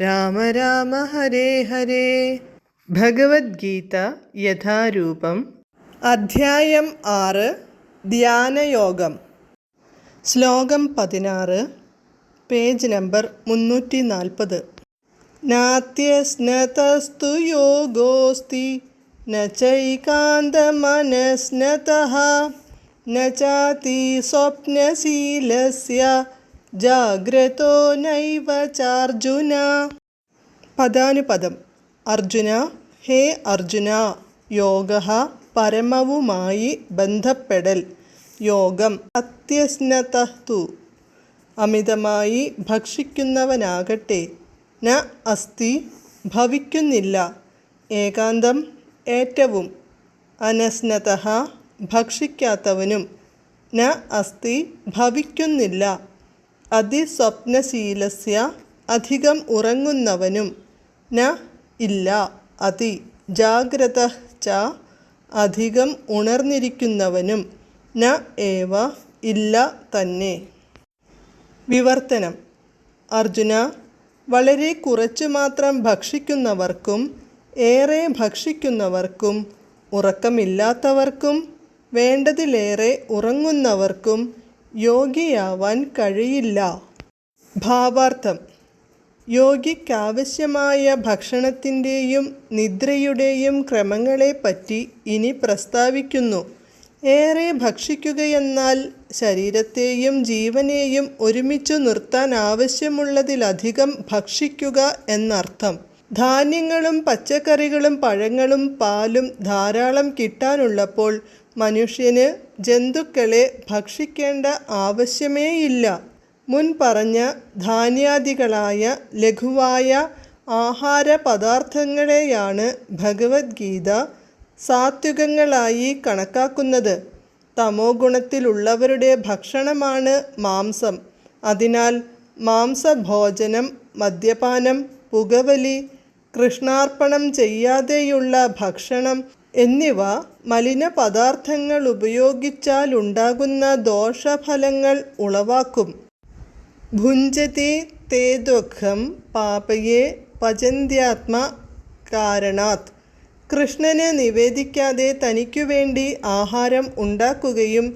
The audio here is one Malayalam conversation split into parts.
രാമ രാമ ഹരേ ഹരേ. ഭഗവത്ഗീത യഥാരൂപം. അധ്യായം ആറ്. ധ്യാനയോഗം. ശ്ലോകം പതിനാറ്. പേജ് നമ്പർ മുന്നൂറ്റി നാൽപ്പത് നാത്യസ്നതസ്തു യോഗോസ്തി. നൈകാന്തമനസ്നത നാതി സ്വപ്നശീലസ്യ. ജാഗ്രതോ നൈവ ചാർജുന. പദാനുപദം. അർജുന ഹേ അർജുന യോഗ പരമവുമായി ബന്ധപ്പെടൽ. യോഗം അത്യസ്നതു അമിതമായി ഭക്ഷിക്കുന്നവനാകട്ടെ. ന അസ്തി ഭവിക്കുന്നില്ല. ഏകാന്തം ഏറ്റവും. അനസ്നത ഭക്ഷിക്കാത്തവനും. ന അസ്തി ഭവിക്കുന്നില്ല. അതിസ്വപ്നശീലസ്യ അധികം ഉറങ്ങുന്നവനും ന ഇല്ല. അതി ജാഗ്രത ച അധികം ഉണർന്നിരിക്കുന്നവനും ന ഏവ ഇല്ല തന്നെ. വിവർത്തനം. അർജുന വളരെ കുറച്ചു മാത്രം ഭക്ഷിക്കുന്നവർക്കും ഏറെ ഭക്ഷിക്കുന്നവർക്കും ഉറക്കമില്ലാത്തവർക്കും വേണ്ടതിലേറെ ഉറങ്ങുന്നവർക്കും യോഗിയാവാൻ കഴിയില്ല. ഭാവാർത്ഥം. യോഗിക്കാവശ്യമായ ഭക്ഷണത്തിന്റെയും നിദ്രയുടെയും ക്രമങ്ങളെപ്പറ്റി ഇനി പ്രസ്താവിക്കുന്നു. ഏറെ ഭക്ഷിക്കുകയെന്നാൽ ശരീരത്തെയും ജീവനെയും ഒരുമിച്ചു നിർത്താൻ ആവശ്യമുള്ളതിലധികം ഭക്ഷിക്കുക എന്നർത്ഥം. ധാന്യങ്ങളും പച്ചക്കറികളും പഴങ്ങളും പാലും ധാരാളം കിട്ടാനുള്ളപ്പോൾ മനുഷ്യന് ജന്തുക്കളെ ഭക്ഷിക്കേണ്ട ആവശ്യമേയില്ല. മുൻ പറഞ്ഞ ധാന്യാദികളായ ലഘുവായ ആഹാര പദാർത്ഥങ്ങളെയാണ് ഭഗവത്ഗീത സാത്വികങ്ങളായി കണക്കാക്കുന്നത്. തമോ ഗുണത്തിലുള്ളവരുടെ ഭക്ഷണമാണ് മാംസം. അതിനാൽ മാംസഭോജനം മദ്യപാനം പുകവലി കൃഷ്ണാർപ്പണം ചെയ്യാതെയുള്ള ഭക്ഷണം എന്നിവ മലിന പദാർത്ഥങ്ങൾ ഉപയോഗിച്ചാലുണ്ടാകുന്ന ദോഷഫലങ്ങൾ ഉളവാക്കും. ഭുഞ്ചതി തേ ദുഃഖം പാപയെ പചന്ത്യാത്മ കാരണാത്. കൃഷ്ണന് നിവേദിക്കാതെ തനിക്കു വേണ്ടി ആഹാരം ഉണ്ടാക്കുകയും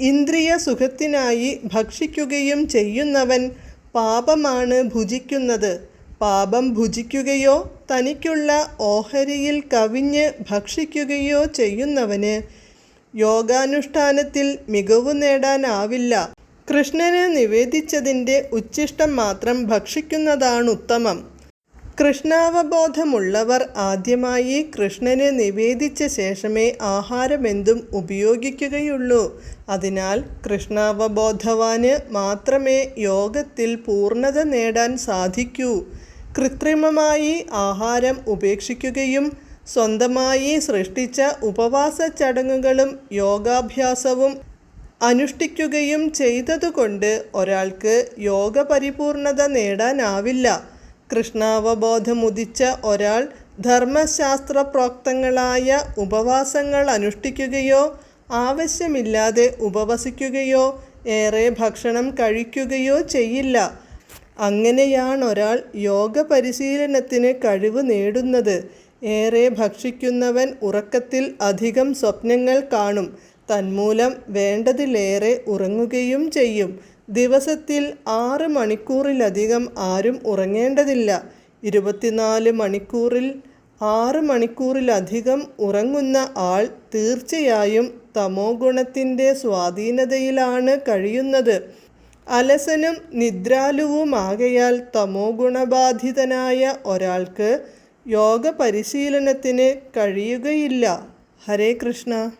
ഇന്ദ്രിയ സുഖത്തിനായി ഭക്ഷിക്കുകയും ചെയ്യുന്നവൻ പാപമാണ് ഭുജിക്കുന്നത്. പാപം ഭുജിക്കുകയോ തനിക്കുള്ള ഓഹരിയിൽ കവിഞ്ഞ് ഭക്ഷിക്കുകയോ ചെയ്യുന്നവന് യോഗാനുഷ്ഠാനത്തിൽ മികവു നേടാനാവില്ല. കൃഷ്ണന് നിവേദിച്ചതിന്റെ ഉച്ഛിഷ്ടം മാത്രം ഭക്ഷിക്കുന്നതാണ് ഉത്തമം കൃഷ്ണാവബോധമുള്ളവർ ആദ്യമായി കൃഷ്ണന് നിവേദിച്ച ശേഷമേ ആഹാരമെന്തും ഉപയോഗിക്കുകയുള്ളൂ. അതിനാൽ കൃഷ്ണാവബോധവാന് മാത്രമേ യോഗത്തിൽ പൂർണത നേടാൻ സാധിക്കൂ. കൃത്രിമമായി ആഹാരം ഉപേക്ഷിക്കുകയും സ്വന്തമായി സൃഷ്ടിച്ച ഉപവാസ ചടങ്ങുകളും യോഗാഭ്യാസവും അനുഷ്ഠിക്കുകയും ചെയ്തതുകൊണ്ട് ഒരാൾക്ക് യോഗപരിപൂർണത നേടാനാവില്ല. കൃഷ്ണാവബോധമുദിച്ച ഒരാൾ ധർമ്മശാസ്ത്ര പ്രോക്തങ്ങളായ ഉപവാസങ്ങൾ അനുഷ്ഠിക്കുകയോ ആവശ്യമില്ലാതെ ഉപവസിക്കുകയോ ഏറെ ഭക്ഷണം കഴിക്കുകയോ ചെയ്യില്ല. അങ്ങനെയാണൊരാൾ യോഗ പരിശീലനത്തിന് കഴിവ് നേടുന്നത്. ഏറെ ഭക്ഷിക്കുന്നവൻ ഉറക്കത്തിൽ അധികം സ്വപ്നങ്ങൾ കാണും. തന്മൂലം വേണ്ടതിലേറെ ഉറങ്ങുകയും ചെയ്യും. ദിവസത്തിൽ ആറ് മണിക്കൂറിലധികം ആരും ഉറങ്ങേണ്ടതില്ല. ഇരുപത്തിനാല് മണിക്കൂറിൽ ആറ് മണിക്കൂറിലധികം ഉറങ്ങുന്ന ആൾ തീർച്ചയായും തമോ ഗുണത്തിന്റെ സ്വാധീനതയിലാണ് കഴിയുന്നത്. അലസനും നിദ്രാലുവുമാകയാൽ തമോ ഗുണബാധിതനായ ഒരാൾക്ക് യോഗ പരിശീലനത്തിന് കഴിയുകയില്ല. ഹരേ കൃഷ്ണ.